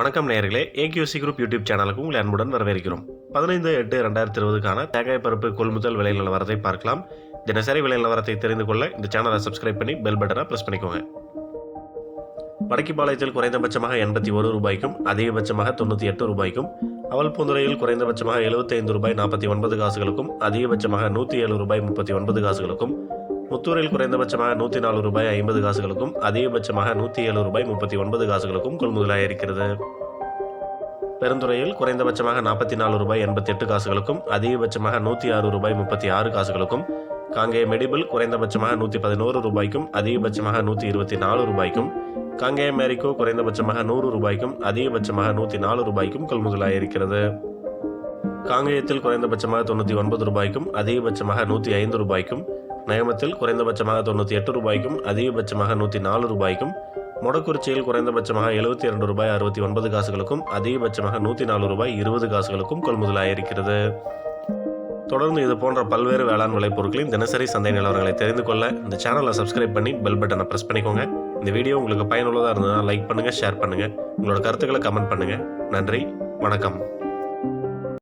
வணக்கம் நேயர்களே ஏகியூசி group YouTube சேனலுக்கு உங்களை அன்புடன் வரவேற்கிறோம். பதினைந்து எட்டு ரெண்டாயிரத்தி இருபதுக்கான தேங்காய் பருப்பு கொள்முதல் விலை நிலவரத்தை பார்க்கலாம். தினசரி விலை நிலவரத்தை தெரிந்து கொள்ள இந்த சேனலை சப்ஸ்கிரைப் பண்ணி பெல் பட்டனை ப்ரெஸ் பண்ணிக்கோங்க. வடக்கிப்பாளையத்தில் குறைந்தபட்சமாக எண்பத்தி ஒரு ரூபாய்க்கும் அதிகபட்சமாக தொண்ணூற்றி எட்டு ரூபாய்க்கும் அவல்பூந்துறையில் குறைந்தபட்சமாக 75 ரூபாய் நாற்பத்தி ஒன்பது காசுகளுக்கும் அதிகபட்சமாக நூற்றி ஏழு ரூபாய் முப்பத்தி ஒன்பது காசுகளுக்கும் முத்தூரில் குறைந்தபட்சமாக நூற்றி நாலு ரூபாய் ஐம்பது காசுகளுக்கும் அதிகபட்சமாக நூற்றி ஏழு ரூபாய் முப்பத்தி ஒன்பது காசுகளுக்கும் கொள்முதலாக இருக்கிறது. பெருந்துறையில் குறைந்தபட்சமாக நாற்பத்தி நாலு ரூபாய் எண்பத்தி எட்டு காசுகளுக்கும் அதிகபட்சமாக நூற்றி ஆறு ரூபாய் முப்பத்தி ஆறு காசுகளுக்கும் காங்கேய மெடிபிள் குறைந்தபட்சமாக நூற்றி பதினோரு ரூபாய்க்கும் அதிகபட்சமாக நூற்றி இருபத்தி நாலு ரூபாய்க்கும் காங்கேய மேரிக்கோ குறைந்தபட்சமாக நூறு ரூபாய்க்கும் அதிகபட்சமாக நூற்றி நாலு ரூபாய்க்கும் கொள்முதலாக இருக்கிறது. காங்கேயத்தில் குறைந்தபட்சமாக தொண்ணூற்றி ஒன்பது ரூபாய்க்கும் அதிகபட்சமாக நூற்றி ஐந்து ரூபாய்க்கும் நயமத்தில் குறைந்தபட்சமாக தொண்ணூற்றி எட்டு ரூபாய்க்கும் அதிகபட்சமாக நூற்றி நாலு ரூபாய்க்கும் மொடக்குறிச்சியில் குறைந்தபட்சமாக எழுபத்தி இரண்டு ரூபாய் அறுபத்தி ஒன்பது காசுகளுக்கும் அதிகபட்சமாக நூற்றி நாலு ரூபாய் இருபது காசுகளுக்கும் கொள்முதலாக இருக்கிறது தொடர்ந்து இது போன்ற பல்வேறு வேளாண் விளைபொருட்களின் தினசரி சந்தை நிலவரங்களை தெரிந்து கொள்ள இந்த சேனலை சப்ஸ்கிரைப் பண்ணி பெல் பட்டனை ப்ரெஸ் பண்ணிக்கோங்க. இந்த வீடியோ உங்களுக்கு பயனுள்ளதாக இருந்ததுன்னா லைக் பண்ணுங்கள் ஷேர் பண்ணுங்கள் உங்களோட கருத்துக்களை கமெண்ட் பண்ணுங்கள் நன்றி வணக்கம்.